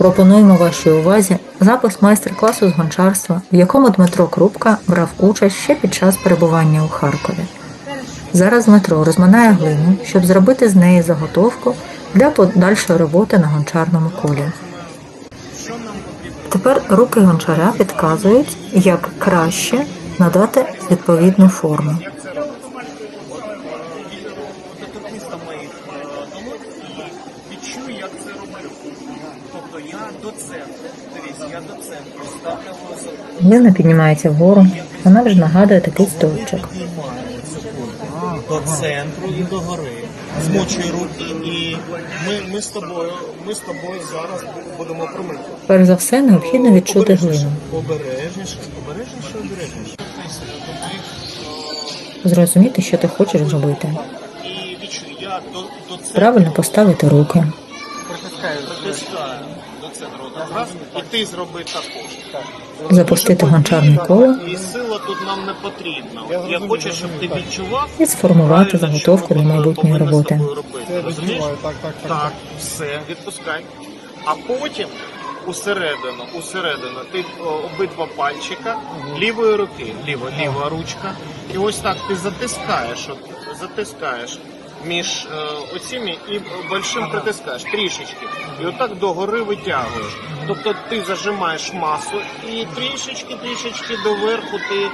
Пропонуємо вашій увазі запис майстер-класу з гончарства, в якому Дмитро Крупка брав участь ще під час перебування у Харкові. Зараз Дмитро розминає глину, щоб зробити з неї заготовку для подальшої роботи на гончарному колі. Тепер руки гончаря підказують, як краще надати відповідну форму. Доторкнися моїх долонь і відчуй, як це роблю. Тобто я до центру, дивись, я до центру ставлю глазок, Глина піднімається вгору, вона вже нагадує такий стовпчик. до центру і до гори. Змочуй руки і ми, ми з тобою, ми з тобою зараз будемо промити. Перш за все, необхідно відчути глину, Обережніше, обережніше, обережніше. зрозуміти, що ти хочеш зробити, І відчуй, я до, до центру правильно поставити руки, притискаю до центру. Раз, і ти зроби також. запустити гончарне коло І сила тут нам не потрібна. Я хочу, щоб ти відчував і сформувати заготовку для майбутньої роботи. Розумієш? Так, так, так. Так, все, відпускай. А потім усередину, усередину, ти обидва пальчика лівої руки, ліва, ліва ручка. І ось так ти затискаєш, от, затискаєш між е, оціми і большим притискаєш трішечки. І отак догори витягуєш. Тобто ти зажимаєш масу і трішечки, трішечки доверху ти е,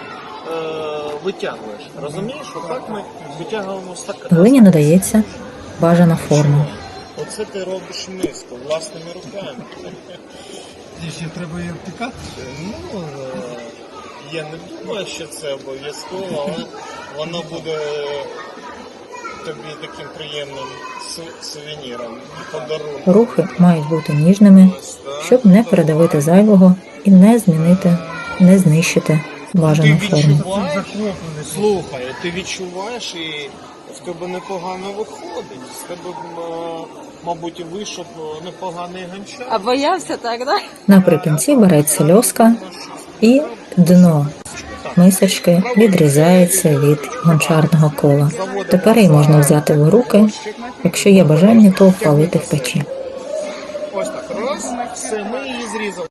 витягуєш. Розумієш? Отак ми витягуємо стакан. Глині надається бажана форма. Оце ти робиш низько, власними руками. Ще треба її обтікати. Ну, е, я не думаю, що це обов'язково, але воно буде тобі таким приємним су- сувеніром, подарунком. Рухи мають бути ніжними, щоб не передавити зайвого і не змінити, не знищити бажану Ти форму. Слухай, ти відчуваєш і в тебе непогано виходить. З тебе, е, мабуть, вийшов е, непоганий гончар. А боявся так, да? Наприкінці береться льоска і дно мисочки відрізається від гончарного кола. Тепер її можна взяти в руки, якщо є бажання, то впалити в печі. Ось так, раз, все, ми її зрізали.